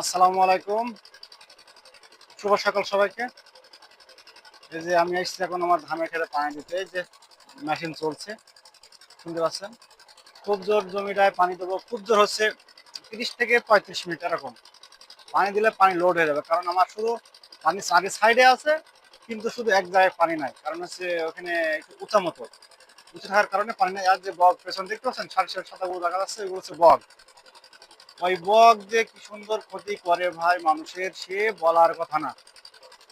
আসসালামু আলাইকুম। শুভ সকাল সবাইকে। এই যে আমি এসেছি এখন আমার ধানের খেতে পানি দিতে। যে মেশিন চলছে, শুনতে পাচ্ছেন? খুব জোর জমিটায় পানি দেবো। খুব জোর হচ্ছে তিরিশ থেকে পঁয়ত্রিশ মিনিট এরকম। পানি দিলে পানি লোড হয়ে যাবে। কারণ আমার শুধু পানি আগে সাইডে আছে, কিন্তু শুধু এক জায়গায় পানি নাই। কারণ হচ্ছে ওখানে একটু উঁচা মতো। উঁচু থাকার কারণে পানি নাই। আর যে বগ পেছন দেখতে পাচ্ছেন? সাড়ে সাড়ে সাতাগুলো দেখা যাচ্ছে, এগুলো হচ্ছে বগ ওই বক যে কি সুন্দর ক্ষতি করে ভাই মানুষের, সে বলার কথা না।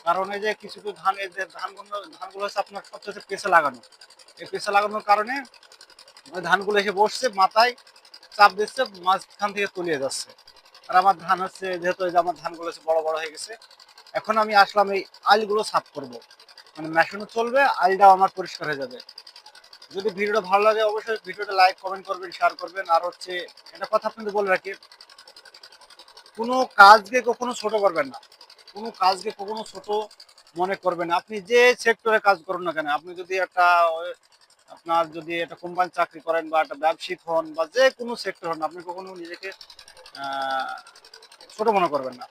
কারণ এই যে কিছু কিছু ধান, এই যে ধানগুলো ধানগুলো হচ্ছে আপনার সবচেয়ে পেছে লাগানো। এই পেছে লাগানোর কারণে ওই ধানগুলো এসে বসছে, মাথায় চাপ দিচ্ছে, মাঝখান থেকে তলিয়ে যাচ্ছে। আর আমার ধান হচ্ছে, যেহেতু যে আমার ধানগুলো হচ্ছে বড় বড় হয়ে গেছে, এখন আমি আসলাম এই আইলগুলো সাফ করব। মানে মেশিনও চলবে আইলটাও আমার পরিষ্কার হয়ে যাবে। যদি ভিডিওটা ভালো লাগে, অবশ্যই ভিডিওটা লাইক কমেন্ট করবেন শেয়ার করবেন। আর হচ্ছে, একটা কথা আপনাদের বলে রাখি, কোনো কাজকে কখনো ছোট করবেন না। কোনো কাজকে কখনো ছোট মনে করবেন আপনি যে সেক্টরে কাজ করুন না কেন, আপনি যদি একটা, আপনার যদি একটা কোম্পানি চাকরি করেন বা একটা ব্যবসায়িক হন বা যে কোনো সেক্টর হন, আপনি কখনো নিজেকে ছোট মনে করবেন না।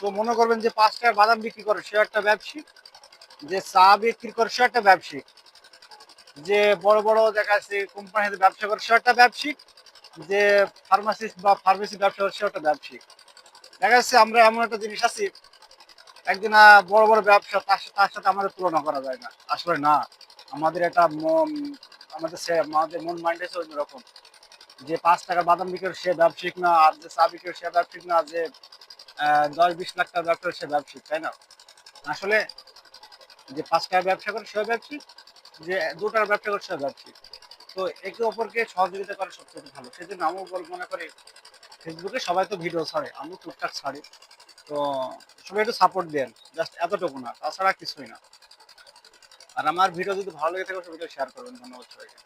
তো মনে করবেন যে পাঁচ টাকার বাদাম বিক্রি করে, সে একটা ব্যবসায়িক যে চা বিক্রি করে, সে একটা ব্যবসায়িক যে বড় বড় দেখা যাচ্ছে কোম্পানিতে ব্যবসা করে সে একটা ব্যবসায়িক। যে ফার্মাসিস্ট বা ফার্মেসি ব্যবসা করে সে একটা ব্যবসায়িক। দেখা যাচ্ছে আমরা এমন একটা জিনিস আছি, একদিন বড় বড় ব্যবসা, তার সাথে তার সাথে আমাদের তুলনা করা যায় না। আসলে না। আমাদের একটা আমাদের সে, আমাদের মন মাইন্ড আছে অন্যরকম। যে পাঁচ টাকা বাদাম বিক্রি করে সে ব্যবসায়িক না, আর যে চা বিক্রি করে সে ব্যবসায়িক না, যে দশ বিশ লাখ টাকা ব্যবসা সে ব্যবসায়িক, তাই না? আসলে যে পাঁচ টাকা ব্যবসা করে, সে ব্যবসায়িক। যে দুটার ব্যবসা করছে যাচ্ছি তো একে অপরকে সহযোগিতা করে সবচেয়ে ভালো। সেজন্য আমিও মনে করি, ফেসবুকে সবাই তো ভিডিও ছাড়ে আমি টুকটাক ছাড়ি। তো সবাই একটু সাপোর্ট দেন জাস্ট এতটুকু না, তাছাড়া কিছুই না। আর আমার ভিডিও যদি ভালো লেগে থাকে ভিডিও শেয়ার করবেন। ধন্যবাদ সবাইকে।